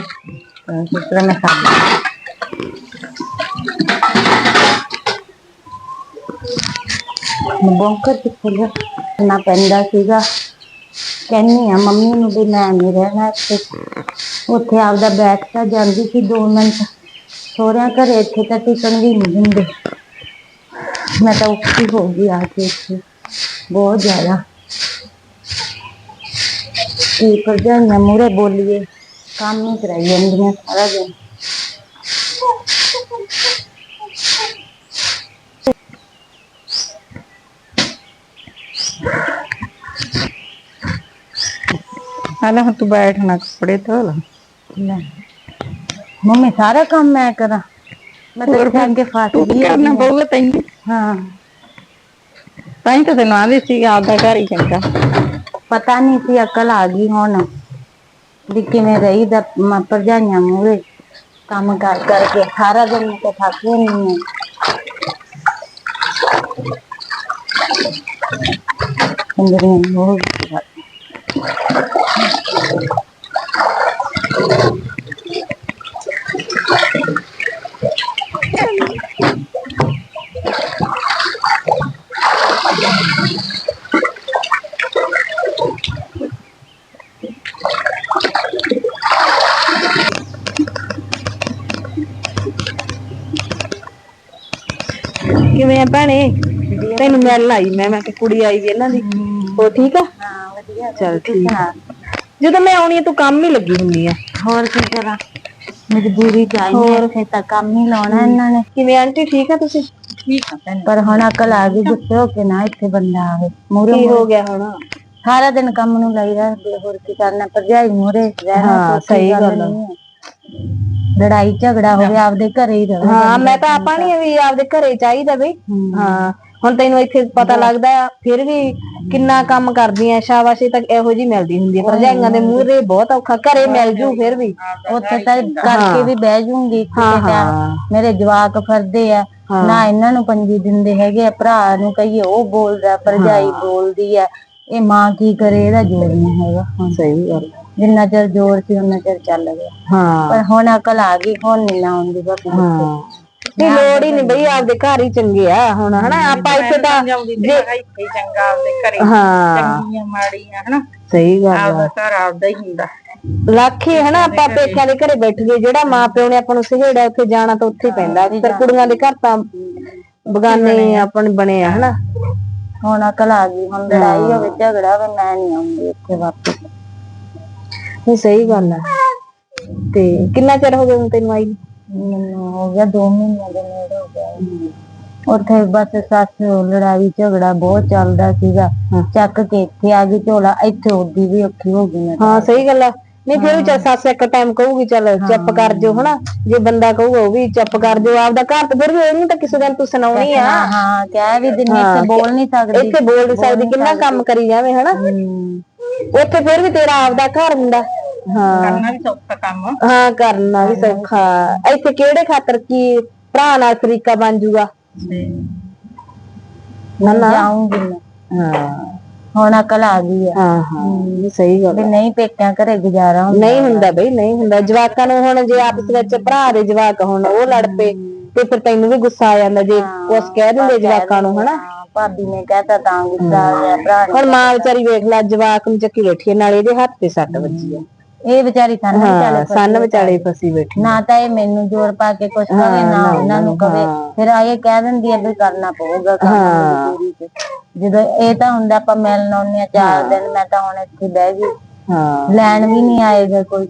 ਤਾਂ ਇਸ ਬੌਂਕਰ ਕਿੱਥੇ ਗਿਆ ਨਾ ਪੈਂਦਾ ਸੀਗਾ ਕਹਿੰਨੀ ਆ ਮੰਮੀ ਨੂੰ ਵੀ ਮੈਂ ਨਹੀਂ ਰਹਿਣਾ ਇੱਥੇ ਉੱਥੇ ਆਪਦਾ ਬੈਠ ਤਾਂ ਜਾਂਦੀ ਸੀ ਦੋ ਮਿੰਟ ਸੋਹਰਿਆਂ ਘਰੇ ਇੱਥੇ ਤਾਂ ਟਿਕਣ ਵੀ ਨਹੀਂ ਦਿੰਦੇ ਮੈਂ ਤਾਂ ਔਖੀ ਹੋ ਗਈ ਆ ਕੇ ਇੱਥੇ। ਬਹੁਤ ਜ਼ਿਆਦਾ। ਕੀ ਭਰਜਾਈਆਂ ਮੂਰੇ ਬੋਲੀਏ। ਕੰਮ ਹੀ ਕਰਾਈ ਜਾਂਦੀਆਂ ਸਾਰਾ ਦਿਨ। ਹਾਲੇ ਹੁਣ ਤੂੰ ਬੈਠਣਾ ਕੱਪੜੇ ਧੋ ਲਾ। ਲੈ। ਮੰਮੀ ਸਾਰਾ ਕੰਮ ਮੈਂ ਕਰਾਂ। ਮੈਂ ਤਾਂ ਇੱਥੇ ਅੱਗੇ ਫਸ ਤੂੰ ਗਈ ਕਰਨਾ ਹਾਂ। ਪਊਗਾ ਤੈਨੂੰ ਹਾਂ। ਤਾਂ ਹੀ ਤਾਂ ਤੈਨੂੰ ਆਂਦੀ ਸੀ ਆਪਦਾ ਘਰ ਹੀ ਚੰਗਾ। ਪਤਾ ਨਹੀਂ ਸੀ ਅਕਲ ਆ ਗਈ ਹੁਣ। ਵੀ ਕਿਵੇਂ ਰਹੀ ਦਾ ਮ- ਭਰਜਾਈਆਂ ਮੂਰੇ ਕੰਮ ਕਰ ਕਰਕੇ, ਸਾਰਾ ਦਿਨ ਮੈਂ ਤਾਂ ਥੱਕ ਨਹੀਂ ਅੰਦਰੀਂ ਹੋ। ਕਿਵੇਂ ਆ ਭੈਣੇ? ਤੈਨੂੰ ਮਿਲਣ ਆਈ ਮੈਂ ਮੈਂ ਕਿ ਕੁੜੀ ਆਈ ਵੀ ਇਹਨਾਂ ਦੀ। ਉਹ ਠੀਕ ਆ? ਹਾਂ ਵਧੀਆ ਚੱਲ ਠੀਕ ਆ। ਜਦੋਂ ਮੈਂ ਆਉਣੀ ਆ ਤੂੰ ਕੰਮ ਹੀ ਲੱਗੀ ਹੁੰਨੀ ਆ। ਹੋਰ ਕੀ ਕਰਾਂ? ਮਜਬੂਰੀ ਚਾਹੀਦੀ ਹੋਰ। ਹੈ ਤਾਂ ਕੰਮ ਹੀ ਲਾਉਣਾ ਇਹਨਾਂ ਨੇ। ਕਿਵੇਂ ਆਂਟੀ ਠੀਕ ਆ ਤੁਸੀਂ? ਠੀਕ ਆ ਪਰ ਹੁਣ ਅਕਲ ਆ ਗਈ ਗੁੱਸੇ ਹੋ ਕੇ ਨਾ ਇੱਥੇ ਬੰਦਾ ਆਵੇ। ਮੂਰੇ ਕੀ ਹੋ ਗਿਆ ਹੁਣ? ਸਾਰਾ ਦਿਨ ਕੰਮ ਨੂੰ ਲਾਈ ਰਹਿੰਦੇ ਹੋਰ ਕੀ ਕਰਨਾ? ਭਰਜਾਈ ਮੂਰੇ ਰਹਿਣਾ ਹਾਂ, ਸਹੀ ਗੱਲ ਹੈ। ਲੜਾਈ ਝਗੜਾ ਹੋਵੇ ਆਪਦੇ ਘਰੇ ਹੀ ਰਹੇ ਹਾਂ ਮੈਂ ਤਾਂ ਆਪਾਂ ਨਹੀਂ ਵੀ ਆਪਦੇ ਘਰੇ ਚਾਹੀਦਾ ਬਈ। ਹਾਂ। ਹੁਣ ਤੈਨੂੰ ਇੱਥੇ ਪਤਾ ਲੱਗਦਾ ਆ ਫਿਰ ਵੀ ਕਿੰਨਾ ਕੰਮ ਕਰਦੀਆਂ ਸ਼ਾਬਾਸ਼ੀ ਤੱਕ ਇਹੋ ਜੀ ਮਿਲਦੀ ਹੁੰਦੀ ਹੈ। ਭਰਜਾਈਆਂ ਦੇ ਮੂਹਰੇ ਬਹੁਤ ਔਖਾ ਘਰੇ ਮਿਲ ਜੂ ਫਿਰ ਵੀ। ਉੱਥੇ ਤਾਂ ਕਰਕੇ ਵੀ ਬਹਿ ਜੂੰਗੀ ਕਿਸੇ। ਮੇਰੇ ਜਵਾਕ ਫਿਰਦੇ ਆ। ਨਾ ਇਹਨਾਂ ਨੂੰ ਪੰਜੀ ਦਿੰਦੇ ਹੈਗੇ ਆ ਭਰਾ ਨੂੰ ਕਹੀਏ ਉਹ ਬੋਲਦਾ ਭਰਜਾਈ ਬੋਲਦੀ ਆ। ਇਹ ਮਾਂ ਕੀ ਕਰੇ ਇਹਦਾ ਜੋਰ ਨਹੀਂ ਹੈਗਾ। ਸਹੀ ਗੱਲ। ਜਿੰਨਾ ਚਿਰ ਜੋਰ ਸੀ ਉਹਨਾਂ ਚਿਰ ਚੱਲ ਗਿਆ। ਹਾਂ। ਪਰ ਹੁਣ ਅਕਲ ਆ ਗਈ ਹੁਣ ਨਹੀਂ ਨਾ ਆਉਂਦੀ ਬਸ ਹਾਂ। ਲੋੜ ਹੀ ਨਹੀਂ ਬਈ ਆਪਦੇ ਘਰ ਹੀ ਚੰਗੇ ਆ ਹੁਣ ਹਨਾ? ਆਪਾਂ ਇੱਥੇ ਤਾਂ ਜੇ ਇੱਥੇ ਚੰਗਾ ਆਪਦੇ ਘਰੇ। ਹਾਂ। ਚੰਗੀਆਂ ਮਾੜੀਆਂ ਹਨਾ? ਸਹੀ ਗੱਲ ਆ। ਘਰ ਆਪਦਾ ਹੀ ਹੁੰਦਾ। ਲੱਖ ਹੀ ਹਨਾ? ਆਪਾਂ ਪੇਕਿਆਂ ਦੇ ਘਰੇ। ਬੈਠ ਗਏ ਜਿਹੜਾ ਮਾਂ ਪਿਓ ਨੇ ਆਪਾਂ ਨੂੰ ਸਹੇੜਿਆ ਉੱਥੇ ਜਾਣਾ ਤਾਂ ਉੱਥੇ ਪੈਂਦਾ। ਪਰ ਕੁੜੀਆਂ ਦੇ ਘਰ ਤਾਂ ਬਗਾਨੇ ਆਪਣੇ ਬਣੇ ਆ ਹਨਾ? ਹੁਣ ਅਕਲ ਆ ਗਈ ਹੁਣ ਲੜਾਈ ਹੋਵੇ ਝਗੜਾ ਹੋਵੇ ਮੈਂ ਨਹੀਂ ਆਉਂਦੀ ਇੱਥੇ ਵਾਪਸ। ਨਹੀਂ ਸਹੀ ਗੱਲ ਆ। ਤੇ ਕਿੰਨਾ ਚਿਰ ਹੋ ਗਿਆ ਹੁਣ ਤੈਨੂੰ ਆਈ? ਨੂੰ? ਮੈਨੂੰ ਹੋ ਗਿਆ 2 ਮਹੀਨੇ ਦੇ ਨੇੜੇ ਹੋ ਗਿਆ। ਉੱਥੇ ਬਸ ਸੱਸ ਲੜਾਈ ਝਗੜਾ ਬਹੁਤ ਚੱਲਦਾ ਸੀਗਾ। ਚੱਕ ਕੇ ਇੱਥੇ ਆ ਗਈ ਝੋਲਾ ਇੱਥੇ ਉੱਡੀ ਵੀ ਔਖੀ ਹੋ ਗਈ ਮੈਂ। ਹਾਂ ਸਹੀ ਗੱਲ ਆ। ਨਹੀਂ ਫਿਰ ਵੀ ਚੱਲ ਸੱਸ ਇੱਕ ਟਾਈਮ ਕਹੂਗੀ ਚੱਲ ਚੁੱਪ ਕਰ ਜੋ ਹਨਾ? ਜੇ ਬੰਦਾ ਕਹੂਗਾ ਉਹ ਵੀ ਚੁੱਪ ਕਰ ਜੋ ਆਪਦਾ ਘਰ ਤੇ ਫਿਰ ਵੀ ਉਹਨੂੰ ਤਾਂ ਕਿਸੇ ਦਿਨ ਤੂੰ ਸੁਣਾਉਣੀ ਆ। ਹਾਂ ਹਾਂ ਕਹਿ ਵੀ ਦਿੰਨੀ ਇੱਥੇ ਬੋਲ ਨਹੀਂ ਸਕਦੀ। ਇੱਥੇ ਬੋਲ ਨਹੀਂ ਸਕਦੀ ਕਿੰਨਾ ਕੰਮ ਕਰੀ ਜਾਵੇ ਹਨਾ? ਉੱਥੇ ਫਿਰ ਵੀ ਤੇਰਾ ਆਪਦਾ ਘਰ ਹੁੰਦਾ। ਹਾਂ। ਕਰਨਾ ਵੀ ਸੌਖਾ ਕੰਮ। ਹਾਂ ਕਰਨਾ ਵੀ ਸੌਖਾ। ਇੱਥੇ ਕਿਹੜੇ ਖਾਤਰ ਕੀ ਭਰਾ ਨਾਲ ਤਰੀਕਾ ਬਣ ਜੂਗਾ? ਨਾ ਨਾ। ਜਾਊਂਗੀ ਮੈਂ। ਹਾਂ। ਹੁਣ ਅਕਲ ਆ ਗਈ ਆ। ਹਾਂ ਹਾਂ। ਸਹੀ ਗੱਲ ਵੀ ਨਹੀਂ ਪੇਕਿਆਂ ਘਰੇ ਗੁਜ਼ਾਰਾ ਹੁੰਦਾ। ਨਹੀਂ ਹੁੰਦਾ ਬਈ ਨਹੀਂ ਹੁੰਦਾ। ਜਵਾਕਾਂ ਨੂੰ ਹੁਣ ਜੇ ਆਪਸ ਵਿੱਚ ਭਰਾ ਦੇ ਜਵਾਕ ਹੁਣ ਉਹ ਲੜ ਪਏ ਤੇ ਫਿਰ ਤੈਨੂੰ ਵੀ ਗੁੱਸਾ ਆ ਜਾਂਦਾ ਜੇ ਕੁਛ ਕਹਿ ਦਿੰਦੇ ਜਵਾਕਾਂ ਨੂੰ ਹਨਾ? ਹਾਂ, ਭਾਬੀ ਨੇ ਕਹਿਤਾ ਤਾਂ ਗੁੱਸਾ ਆ ਗਿਆ ਭਰਾ ਨੇ ਹੁਣ ਮਾਂ ਵਿਚਾਰੀ ਵੇਖ ਲੈ ਜਵਾਕ ਨੂੰ ਚੱਕੀ ਬੈਠੀ ਆ, ਨਾਲ ਇਹਦੇ ਹੱਥ ਤੇ ਸੱਟ ਵੱਜੀ ਆ। ਇਹ ਵਿਚਾਰੀ ਸਾਨੂੰ ਹਾਂ ਸੰਨ ਵਿਚਾਲੇ ਫਸੀ ਬੈਠੀ। ਨਾ ਤਾਂ ਇਹ ਮੈਨੂੰ ਜ਼ੋਰ ਪਾ ਕੇ ਕੁਛ ਕਵੇ ਨਾ ਉਹਨਾਂ ਨੂੰ ਕਵੇ। ਫਿਰ ਆਏ ਕਹਿ ਦਿੰਦੀ ਆ ਵੀ ਕਰਨਾ ਪਊਗਾ ਕੰਮ ਜਦੋਂ ਇਹ ਤਾਂ ਹੁੰਦਾ ਆਪਾਂ ਮਿਲਣ ਆਉਂਦੇ ਆ ਚਾਰ ਦਿਨ ਮੈਂ ਤਾਂ ਹੁਣ ਇੱਥੇ ਬਹਿ ਗਈ। ਹਾਂ। ਲੈਣ ਵੀ ਨਹੀਂ ਆਏਗਾ ਕੋਈ।